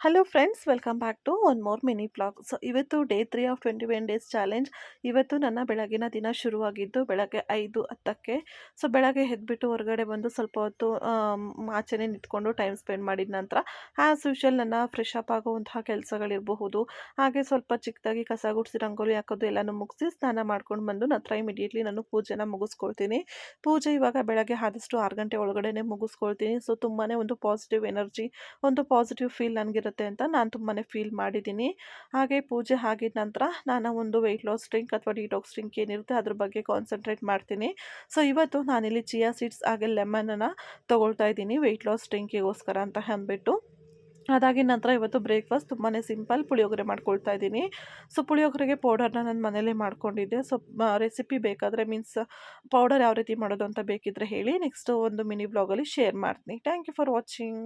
Hello friends welcome back to one more mini blog so ಇವತ್ತು day three of twenty one days challenge ಇವತ್ತು ನನ್ನ ಬೆಳಗಿನ ದಿನ ಶುರುವಾಗಿದ್ದು ಬೆಳಗ್ಗೆ ಐದು ಹತ್ತಕ್ಕೆ. ಸೊ ಬೆಳಗ್ಗೆ ಎದ್ಬಿಟ್ಟು ಹೊರಗಡೆ ಬಂದು ಸ್ವಲ್ಪ ಹೊತ್ತು ಆಚೆನೆ ನಿಂತ್ಕೊಂಡು ಟೈಮ್ ಸ್ಪೆಂಡ್ ಮಾಡಿದ ನಂತರ ಆ್ಯಸ್ ಯೂಶಲ್ ನನ್ನ ಫ್ರೆಶ್ ಅಪ್ ಆಗುವಂತಹ ಕೆಲಸಗಳಿರಬಹುದು. ಹಾಗೆ ಸ್ವಲ್ಪ ಚಿಕ್ಕದಾಗಿ ಕಸ ಗುಡಿಸಿ, ರಂಗೋಲಿ ಹಾಕೋದು ಎಲ್ಲನೂ ಮುಗಿಸಿ ಸ್ನಾನ ಮಾಡ್ಕೊಂಡು ಬಂದು ನಂತರ ಇಮಿಡಿಯೇಟ್ಲಿ ನಾನು ಪೂಜೆನ ಮುಗಿಸ್ಕೊಳ್ತೀನಿ. ಪೂಜೆ ಇವಾಗ ಬೆಳಗ್ಗೆ ಆದಷ್ಟು ಆರು ಗಂಟೆ ಒಳಗಡೆ ಮುಗಿಸ್ಕೊಳ್ತೀನಿ. ಸೊ ತುಂಬಾ ಒಂದು ಪಾಸಿಟಿವ್ ಎನರ್ಜಿ ಒಂದು ಪಾಸಿಟಿವ್ ಫೀಲ್ ನನಗಿರುತ್ತೆ ಅಂತ ನಾನು ತುಂಬಾ ಫೀಲ್ ಮಾಡಿದ್ದೀನಿ. ಹಾಗೆ ಪೂಜೆ ಆಗಿದ ನಂತರ ನಾನು ಒಂದು ವೆಯ್ಟ್ ಲಾಸ್ ಡ್ರಿಂಕ್ ಅಥವಾ ಡಿಟಾಕ್ಸ್ ಡ್ರಿಂಕ್ ಏನಿರುತ್ತೆ ಅದ್ರ ಬಗ್ಗೆ ಕಾನ್ಸಂಟ್ರೇಟ್ ಮಾಡ್ತೀನಿ. ಸೊ ಇವತ್ತು ನಾನಿಲ್ಲಿ ಚಿಯಾ ಸೀಡ್ಸ್ ಹಾಗೆ ಲೆಮನನ್ನು ತೊಗೊಳ್ತಾ ಇದ್ದೀನಿ ವೆಯ್ಟ್ ಲಾಸ್ ಡ್ರಿಂಕಿಗೋಸ್ಕರ ಅಂತ ಅಂದ್ಬಿಟ್ಟು. ಅದಾಗಿ ನಂತರ ಇವತ್ತು ಬ್ರೇಕ್ಫಾಸ್ಟ್ ತುಂಬಾ ಸಿಂಪಲ್ ಪುಳಿಯೋಗರೆ ಮಾಡ್ಕೊಳ್ತಾ ಇದ್ದೀನಿ. ಸೊ ಪುಳಿಯೋಗರೆಗೆ ಪೌಡರ್ನ ನಾನು ಮನೇಲೇ ಮಾಡ್ಕೊಂಡಿದ್ದೆ. ಸೊ ರೆಸಿಪಿ ಬೇಕಾದರೆ ಮೀನ್ಸ್ ಪೌಡರ್ ಯಾವ ರೀತಿ ಮಾಡೋದು ಅಂತ ಬೇಕಿದ್ರೆ ಹೇಳಿ ನೆಕ್ಸ್ಟ್ ಒಂದು ಮಿನಿ ಬ್ಲಾಗಲ್ಲಿ ಶೇರ್ ಮಾಡ್ತೀನಿ. Thank you for watching